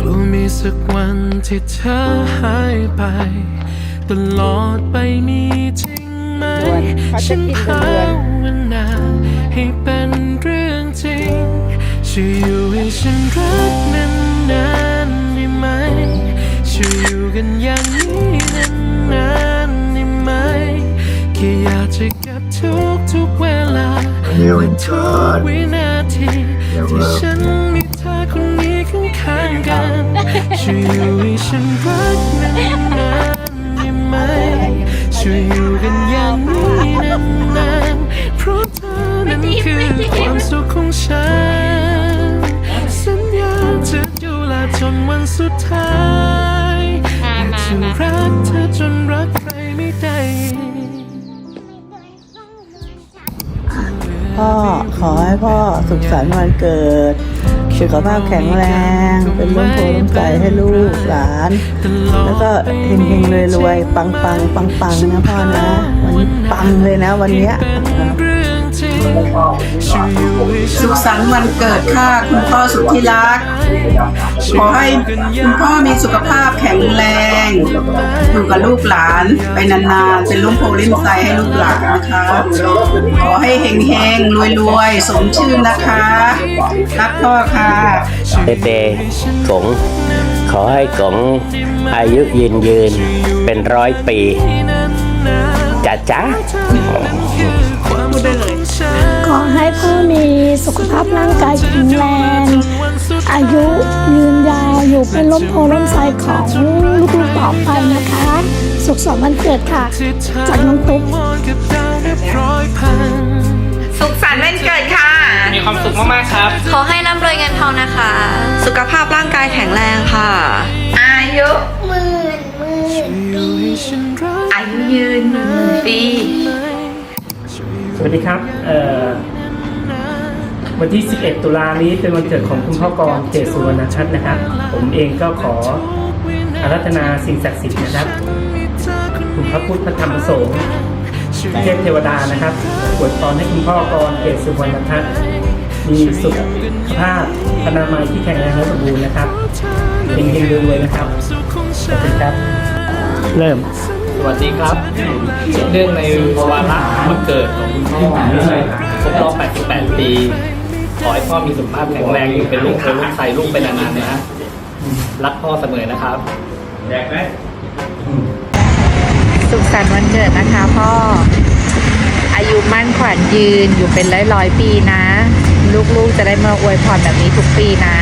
กลัวมีสักวันที่เธอหายไป ตลอดไปมีจริงไหม ฉันภาวนาให้เป็นเรื่องจริงช่วยอยู่ให้ฉันรักนานๆได้ไหมช่วยอยู่กันอย่างนี้นานๆได้ไหมแค่อยากจะเก็บทุกทุกๆเวลาเดี๋ยวและทุกวินาทีที่ฉันมีเธอคนนี้ ข้างกันช่วยอยู่ให้ฉันรักนานๆได้ไหมช่วยอยู่กันอย่างนี้นานๆเพราะเธอนั้นคือความสุขของฉัน สัญญาจะดูแลจนวันสุดท้ายอยากจะรักเธอจนรักใครไม่ได้พ่อขอให้พ่อสุขสันต์วันเกิด สุขภาพแข็งแรง เป็นร่มโพล่มใจให้ลูกหลาน แล้วก็เฮงเฮงรวยรวยปังปังปังปังนะพ่อนะ วันนี้ปังเลยนะวันเนี้ย สุขสันต์วันเกิดค่ะคุณพ่อสุดที่รัก ขอให้คุณพ่อมีสุขภาพแข็งแรง อยู่กับลูกหลานไปนานๆ เป็นลูกโพลิมใจให้ลูกหลานนะคะ ขอให้เฮงๆ รวยๆ สมชื่อนะคะ รักพ่อค่ะเตเตกงขอให้กงอายุยืนยืนเป็นร้อยปีจ้าจ้า ขอให้พ่อมีสุขภาพร่างกายแข็งแรง อายุยืนยาวอยู่เป็นร่มโพล่มไทรของลูกๆต่อไปนะคะ สุขสันต์วันเกิดค่ะ จากน้องตุ๊กสุขสันต์วันเกิดค่ะ มีความสุขมากๆครับ ขอให้ร่ำรวยเงินทองนะคะ สุขภาพร่างกายแข็งแรงค่ะ อายุหมื่นหมื่นปีอายุยืนหมื่นปีส วัสดีครับเอ่อวันที่ 11 ตุลานี้เป็นวันเกิดของคุณพ่อกรเจสุวรรณชัดนะครับ ผมเองก็ขออารัธนาสิ่งศักดิ์สิทธิ์นะครับ คุณพระพุทธพระธรรมพระสงฆ์เทพเทวดานะครับอวยพรให้คุณพ่อกรเกศสุวรรณทัศน์มีสุขภาพพนามัยที่แข็งแรงและสมบูรณ์นะครับเฮงๆรวยนะครับขอบคุณครับ เริ่ม วัสดีครับเนื่องในวาระวันเกิดของคุณพ่อครบรอบ 88 ปี ขอให้พ่อมีสุขภาพแข็งแรงอยู่เป็นลูกเคยลูกใส่ลูกไปนานๆนะฮะรักพ่อเสมอนะครับแดกไหมสุขสันต์วันเกิดนะคะพ่อ อายุมั่นขวัญยืนอยู่เป็นร้อยร้อยปีนะ ลูกๆจะได้มาอวยพรแบบนี้ทุกปีนะ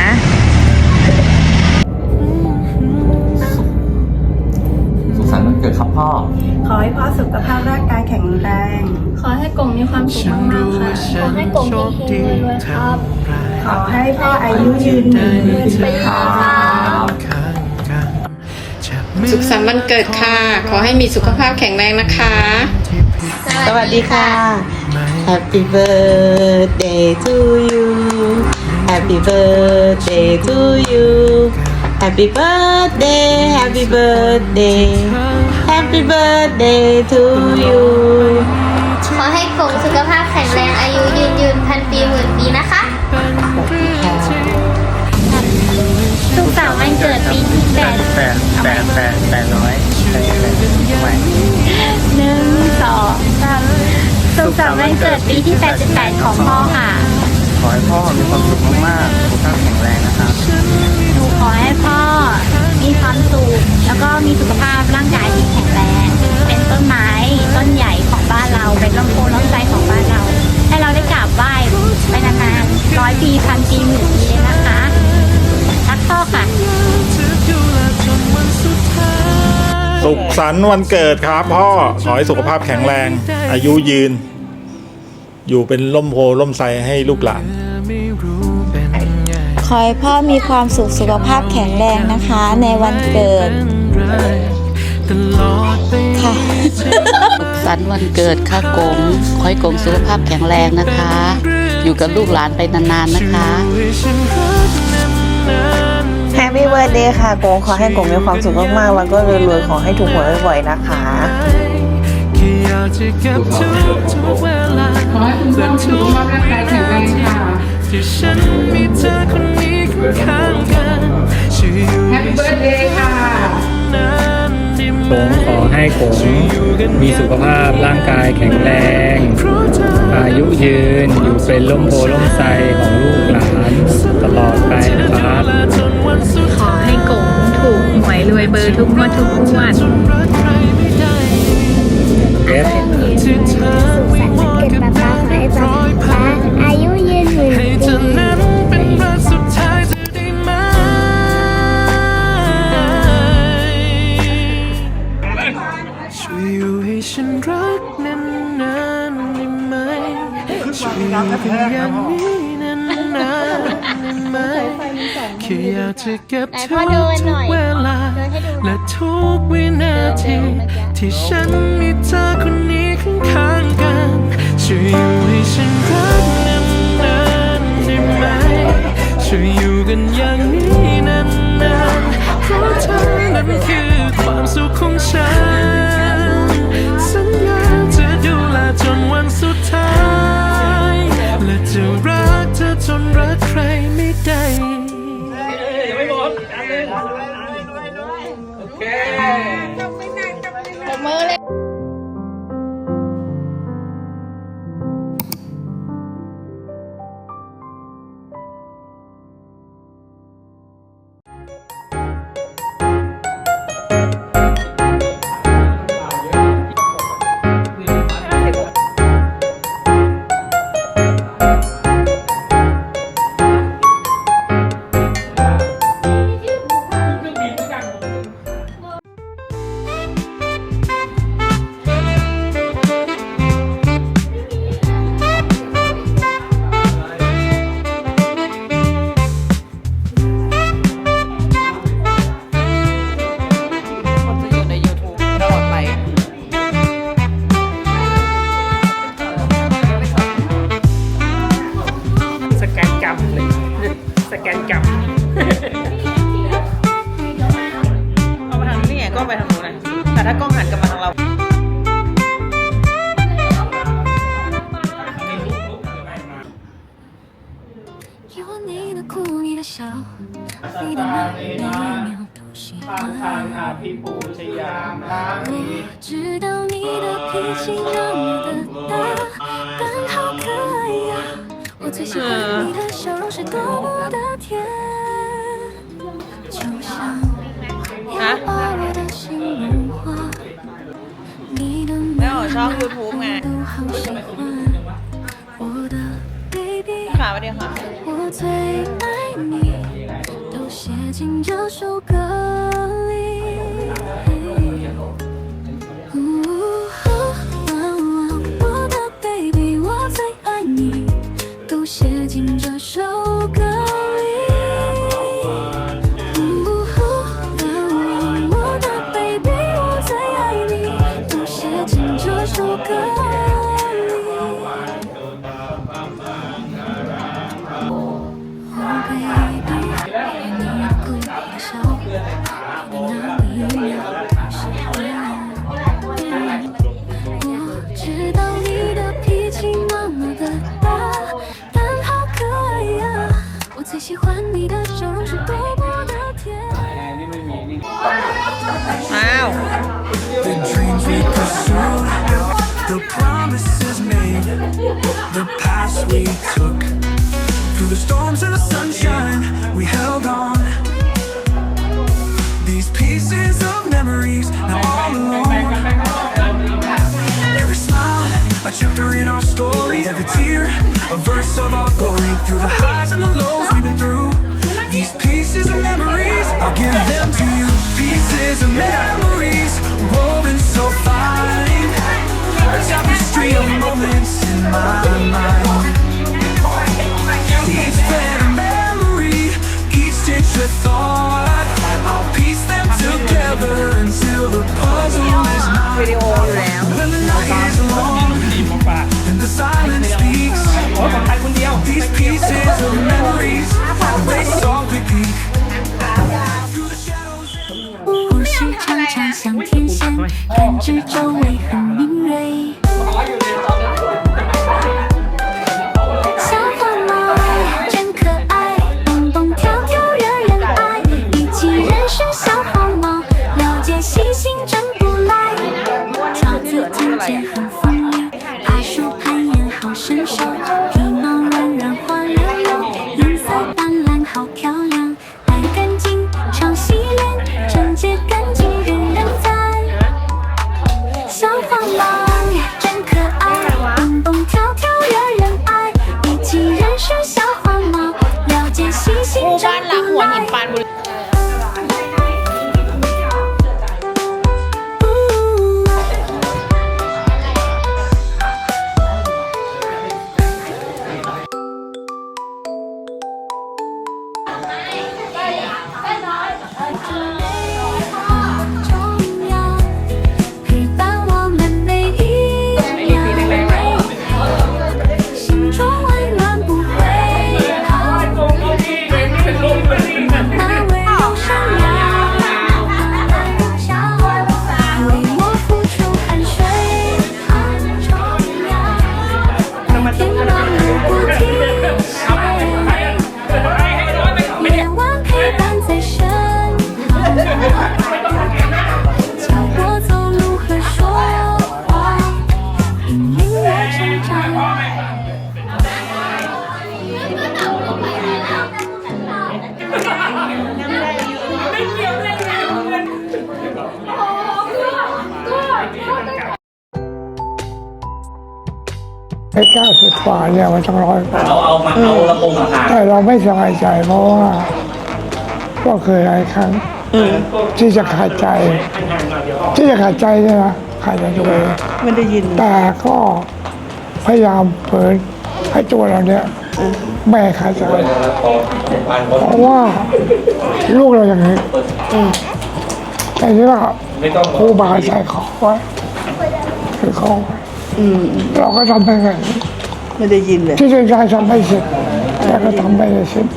เกิดครับพ่อ ขอให้พ่อสุขภาพร่างกายแข็งแรง ขอให้กงมีความสุขฉันมากรู้ๆค่ะว่าขฉัอนให้กงโชมีคเฮดีงรวยๆคเท่ารับไรขอให้พ่ออายุยืนหนึ่งหมื่นปีค่ะข้างกันจับมือสุขสันต์วันเกิดค่ะ ขอให้มีสุขภาพแข็งแรงนะคะที่ผิดสวัสดีค่ะไหม Happy birthday to you Happy birthday to you Happy birthday Happy birthday Happy birthday to you ขอให้กงสุขภาพแข็งแรงอายุยืนยืนพันปีหมื่นปีนะคะสุขสันต์วันเกิดปีที่แปดแปดแปดแปดแปดร้อยแปดแปดใหม่หนึ่งสองสามสุขสันต์วันเกิดปีที่88ของพ่อค่ะ ขอให้พ่อมีความสุขมากๆสุขภาพแข็งแรงนะครับหนูขอให้พ่อมีความสุขแล้วก็มีสุขภาพร่างกายที่แข็งแรง เป็นต้นไม้ต้นใหญ่ของบ้านเรา เป็นลมโพล้มใจของบ้านเรา ให้เราได้กราบไหว้ไปนานๆร้อยปีพันปีหมื่นปีนะคะรักพ่อค่ะ สุขสันต์วันเกิดครับพ่อ ขอให้สุขภาพแข็งแรง อายุยืน อยู่เป็นล่มโพล่มไทรให้ลูกหลานไม่รู้เป็นไงขขอให้พ่อมีความสุขสุขภาพแข็งแรงนะคะ ในวันเกิดตลอดไปค่ะสันต์วันเกิดค่ะกงขอให้กงสุขภาพแข็งแรงนะคะ อยู่กับลูกหลานไปนานๆนะคะแฮปปี้เบิร์ดเดย์ค่ะกงขอให้กงมีความสุขมากๆแล้วก็รวยๆขอให้ถูกหวยบ่อยๆนะคะ แค่อยากจะเก็บทุกทุกเวลาขอให้คุณพ่อสุขภาพร่างกายแข็งแรงค่ะที่ฉันมีเธอคนนี้ข้างกันช่วยอยู่ให้เบิร์ดเดย์ค่ะนานได้ไหมผมขอให้ผมมีสุขภาพร่างกายแข็งแรง อายุยืนอยู่เป็นล่มโพล่มไทรของลูกหลานตลอดไปนะครับขอให้กงถูกหวยรวยเบอร์ทุกงวดทุกงวด เอสที่เธอวิงวอนกับแม่เป็นร้อยพันอายุยืนหนึ่งให้เธอนั้นเป็นรักสุดท้ายจะได้ไหมช่วยอยู่ให้ฉันรักนานๆได้ไหมช่วยอยู่กันอย่างนี้นานๆได้ไหมแค่อยากจะเก็บทุกทุกเวลา และทุกวินาที ที่ฉันมีเธอคนนี้ข้างๆกันช่วยอยู่ให้ฉันรักนานๆได้ไหมช่วยอยู่กันอย่างนี้นานๆเพราะเธอนั้นคือความสุขของฉัน สัญญาจะดูแลจนวันสุดท้าย และจะรักเธอจนรักใครไม่ได้อยู่ใน 最喜欢你的笑容是多么的甜就像我的心融化你的都好喜欢我的 baby 我最爱你都写进这首 a verse of our glory. Through the highs and the lows we've been through. These pieces of memories, I'll give them to you. Pieces of memories, woven so fine. A tapestry of moments in my mind. Each better memory the thought I'll piece them together until the puzzle is not When the night is long and the silence speaks These pieces of memories they song repeat 或是常常像天线，感知周围很敏锐。 เนี่ยมันต้องร้อยกว่าเราเอามาเอาลำโพงมาหาแต่เราไม่สบายใจเพราะว่าก็เคยหลายครั้งที่จะขาดใจ ที่จะขาดใจเนี่ยนะขาดใจตัวเองไม่ได้ยินแต่ก็พยายามเปิดให้ตัวเราเนี่ยไม่ให้ขาดใจเพราะว่าลูกเราอย่างนี้แต่ที่ว่าครูบาอาจารย์ขอไว้คือเขาเราก็ทำไปไง ไม่ได้ยินเลยที่จริงใจทำไม่เสร็จแต่ก็ทำไม่ได้เสร็จ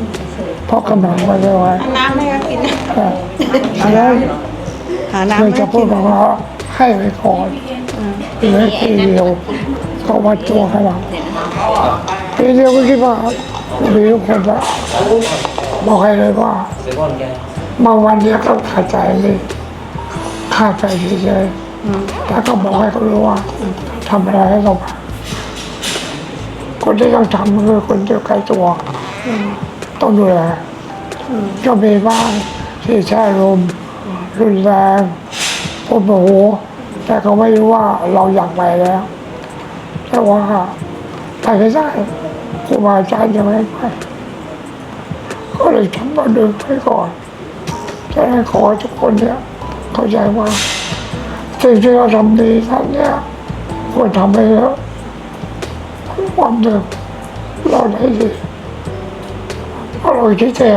เพราะกำลังไม่ได้ไว้น้ำให้เขากินอันนั้นหาน้ำคือให้จะเขาพูกิดนบอกว่าให้ไว้ก่อนเหลือปีเดียวก็วัดตัวให้เราปีเดียวก็คิดว่ามีทุกคนละบอกให้เลยว่าบางวันเนี่ยก็ขาดใจเลยขาดใจเฉยๆแต่ก็บอกให้เขารู้ว่าทำอะไรให้เขาบ้าง คนที่ต้องทำก็คือคนที่ใกล้ตัวต้องดูแลก็มีบ้างที่แช่ลมรุนแรงพูดโมโหแต่เขาไม่รู้ว่าเราอยากไปแล้วแต่ว่าไปไม่ได้ครูบาอาจารย์จะไม่ให้ไปก็เลยทำมาเดินไปก่อนจะได้ขอทุกคนเนี่ยเข้าใจว่าสิ่งที่เราทำดีท่านเนี่ยควรทำไปเยอะ วันหนึ่งเราได้ดีเพราะเราคิดแต่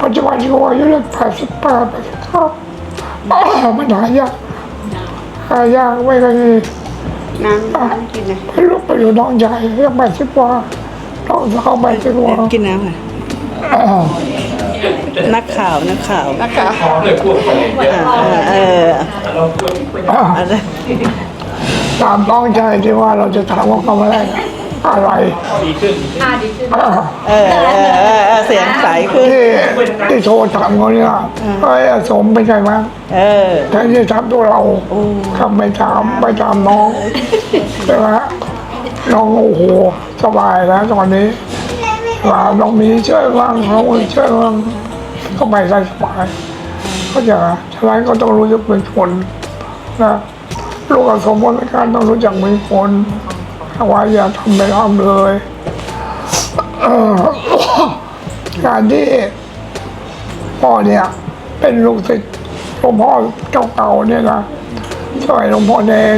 ปัจจุบันที่ว่าอายุเลขแปดสิบแปดแปดสิบเก้ามันหายากหายากไม่ก็ดีน้ำน้ำกินนะไปลูกไปอยู่น้องใหญ่เรียกไปสิบกว่าน้องสาวไปสิบกว่ากินน้ำค่ะอ่านักข่าวนักข่าวนักข่าวเลยพูดไปเยอะอ่าเอออ่าอะไรตามน้องใจที่ว่าเราจะถามว่าเขาอะไร อะไรดีขึ้นอ่าเออเออเออเออเสียงใสขึ้น ที่ที่โทรถามเขาเนี่ยเอ้ยสมเป็นไงบ้างเออ แทนที่จะถามตัวเราทำไม่ถามไม่ถามน้องใช่ไหมน้องโอ้โหสบายแล้วตอนนี้ว่าน้องมีช่วยบ้างน้องมีช่วยบ้างก็ไม่ได้สบายก็จะฉะนั้นก็ต้องรู้จักเป็นคนนะลูกกับสมบูรณ์การต้องรู้จักเป็นคนถ้า ว่าอย่าทำไปทำเลยการที่พ่อเนี่ยเป็นลูกศิษย์หลวงพ่อเก่าๆเนี่ยนะช่วยหลวงพ่อเอง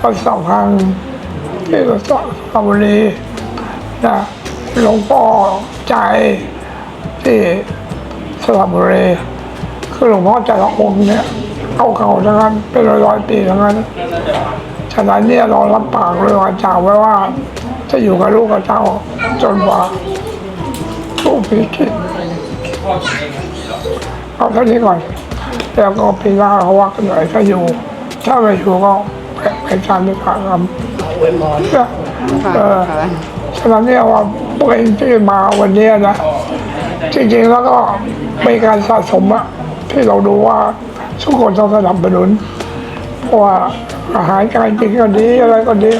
วัดสาพังที่วัดสัวบุรีนะหลวงพ่อใจที่สระบุรีคือหลวงพ่อใจละองค์เนี่ยเก่าๆทั้งนั้นเป็นร้อยๆปีทั้งนั้น ฉะนั้นเนี่ยเรารับปากเลยว่องอาจารย์ไว้ว่า จะอยู่กับลูกกับเจ้าจนกว่าลูกพิคิดเอาเท่านี้ก่อน แล้วก็ปีหน้าเขาว่ากันหน่อยถ้าอยู่ ถ้าไม่อยู่ก็ไปทำที่ผ่าครับเออฉะนั้นเนี่ยว่าพวกเองที่มาวันนี้นะจริงๆแล้วก็มีการสะสมอะที่เราดูว่าทุกคนต้องสนับสนุนเพราะว่า อาหารการกินก็ดีอะไรก็ดี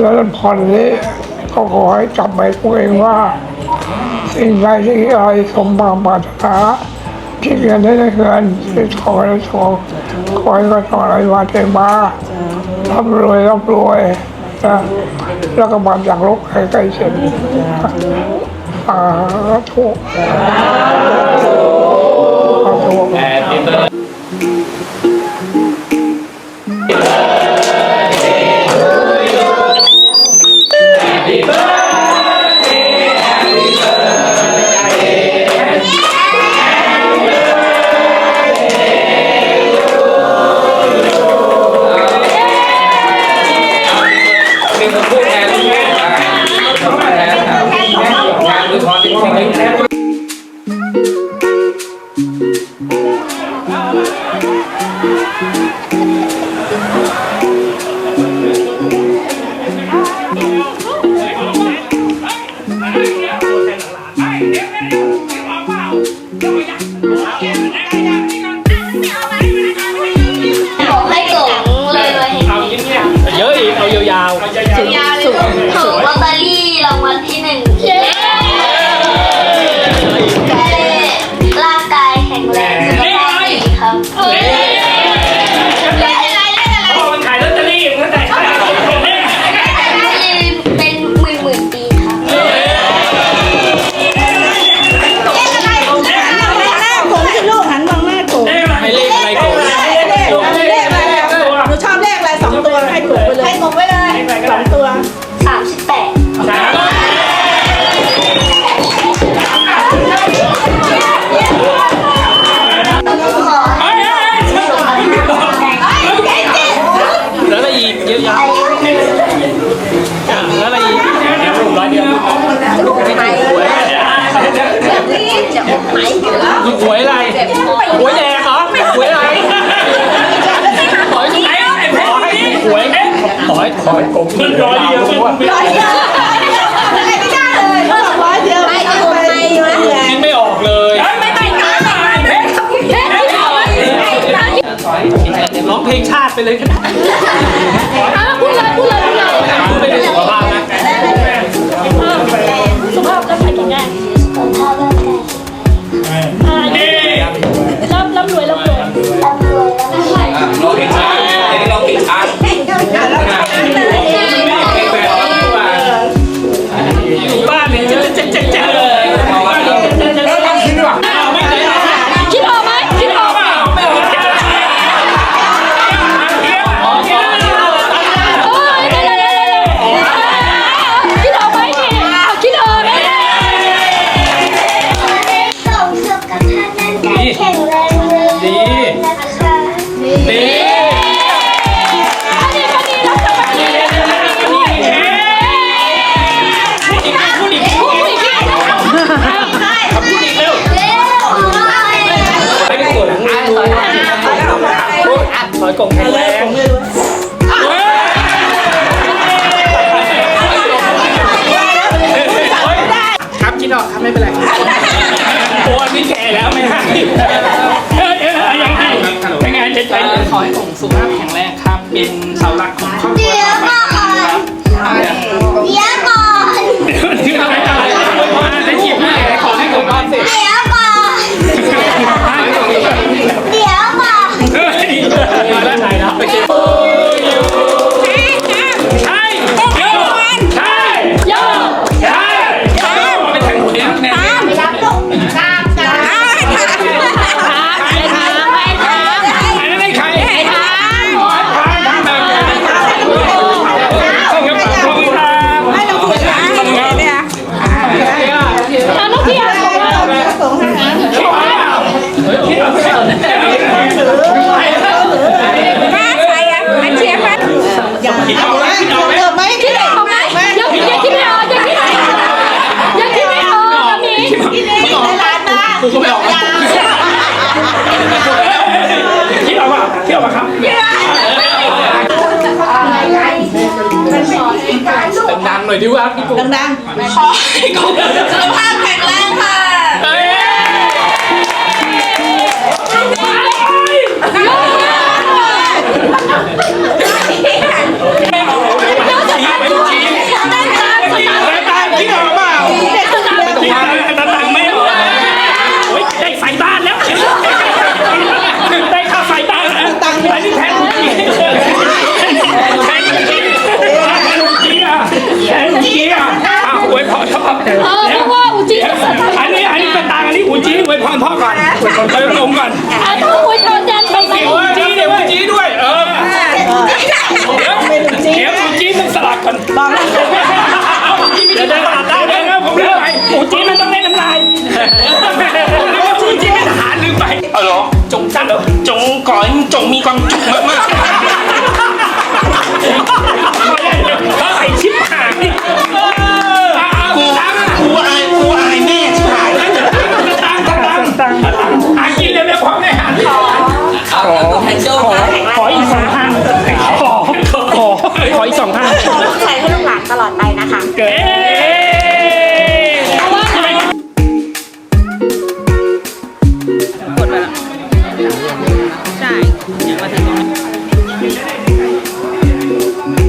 แล้วผ่อนนี้ก็ขอให้จับไปตัวเองว่า สิ่งใดที่อะไรสมบังปรารถาที่เกิยนได้เกินที่ขอได้ขอขอให้ก็ต่ออะไรมาเทมารับรวยรับรวยแล้วก็มาจากโลกใกล้ๆเสร็จสาธุสาธุ Happy birthday Thank you. กล่องแข็งแรงครับคิดออกครับไม่เป็นไรโอ้ไม่แก่แล้วไม่ให้เอ้ยังให้ยังไงใจใจขอให้ผมสุขภาพแข็งแรงครับ เป็นเสาหลักของครอบครัว หน่ยดิวครับงดังๆขอให้กุ้งสุขภาพแข็งแรง อวยพรพ่อเออเพราะว่าอูจีอันนี้อันนี้เป็นตังค์อันนี้อูจีอวยพรพ่อก่อนอวยพรพ่อลงก่อนต้องคุยโทรแจ้งไปไหมอูจีเนี่ยอูจีด้วย เออเดี๋ยวเดี๋ยวอูจีมันสลับกันเอาอูจีไม่ได้สลับได้เลยนะผมลืมไปอูจีมันต้องเล่นน้ำลายอูจีเป็นทหารลืมไปเออเหรอจงสั้นเหรอจงก่อนจงมีความจุกมากม ใช่เดี๋ยวมาถึงตรงนี้